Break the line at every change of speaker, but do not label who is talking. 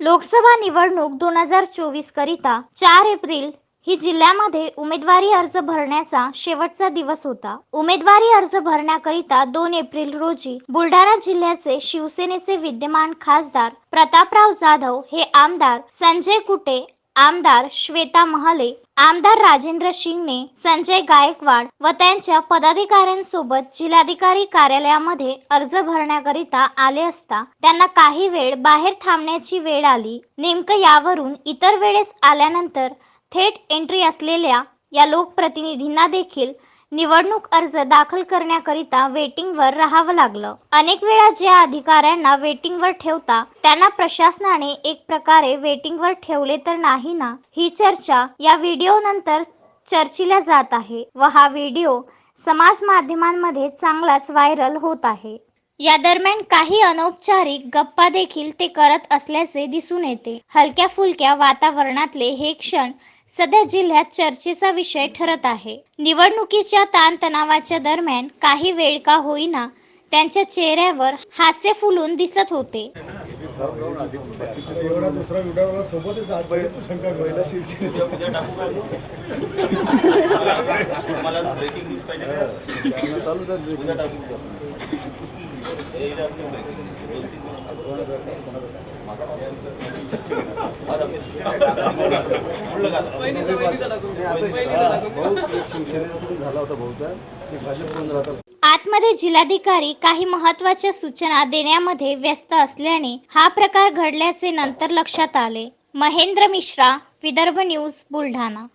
लोकसभा निवडणूक दोन हजार चोवीस करिता चार एप्रिल ही जिल्ह्यामध्ये उमेदवारी अर्ज भरण्याचा शेवटचा दिवस होता. उमेदवारी अर्ज भरण्याकरिता दोन एप्रिल रोजी बुलढाणा जिल्ह्याचे शिवसेनेचे विद्यमान खासदार प्रतापराव जाधव हे आमदार संजय कुटे आमदार श्वेता महाले आमदार राजेंद्र शिंगणे संजय गायकवाड व त्यांच्या पदाधिकाऱ्यांसोबत जिल्हाधिकारी कार्यालयामध्ये अर्ज भरण्याकरिता आले असता त्यांना काही वेळ बाहेर थांबण्याची वेळ आली. नेमकं यावरून इतर वेळेस आल्यानंतर थेट एंट्री असलेल्या या लोकप्रतिनिधींना देखील निवडणूक अर्ज दाखल करण्याकरिता वेटिंगवर राहावं लागलं. अनेक वेळा ज्या अधिकाऱ्यांना वेटिंगवर ठेवता त्यांना प्रशासनाने एक प्रकारे वेटिंगवर ठेवले तर नाही ना? ही चर्चा या व्हिडिओ नंतर चर्चिला जात आहे व हा व्हिडिओ समाज माध्यमांमध्ये चांगलाच व्हायरल होत आहे. या दरम्यान काही अनौपचारिक गप्पा देखील ते करत असल्याचे दिसून येते. हलक्या फुलक्या वातावरणातले हे क्षण सध्या जिल्ह्यात चर्चेचा विषय ठरत आहे. निवडणुकीच्या ताणतणावाच्या दरम्यान काही वेळ का होईना त्यांच्या चेहऱ्यावर हास्य फुलून दिसत होते. आतमध्ये जिल्हाधिकारी काही महत्त्वाच्या सूचना देण्यामध्ये व्यस्त असल्याने हा प्रकार घडल्याचे नंतर लक्षात आले. महेंद्र मिश्रा विदर्भ न्यूज बुलढाणा.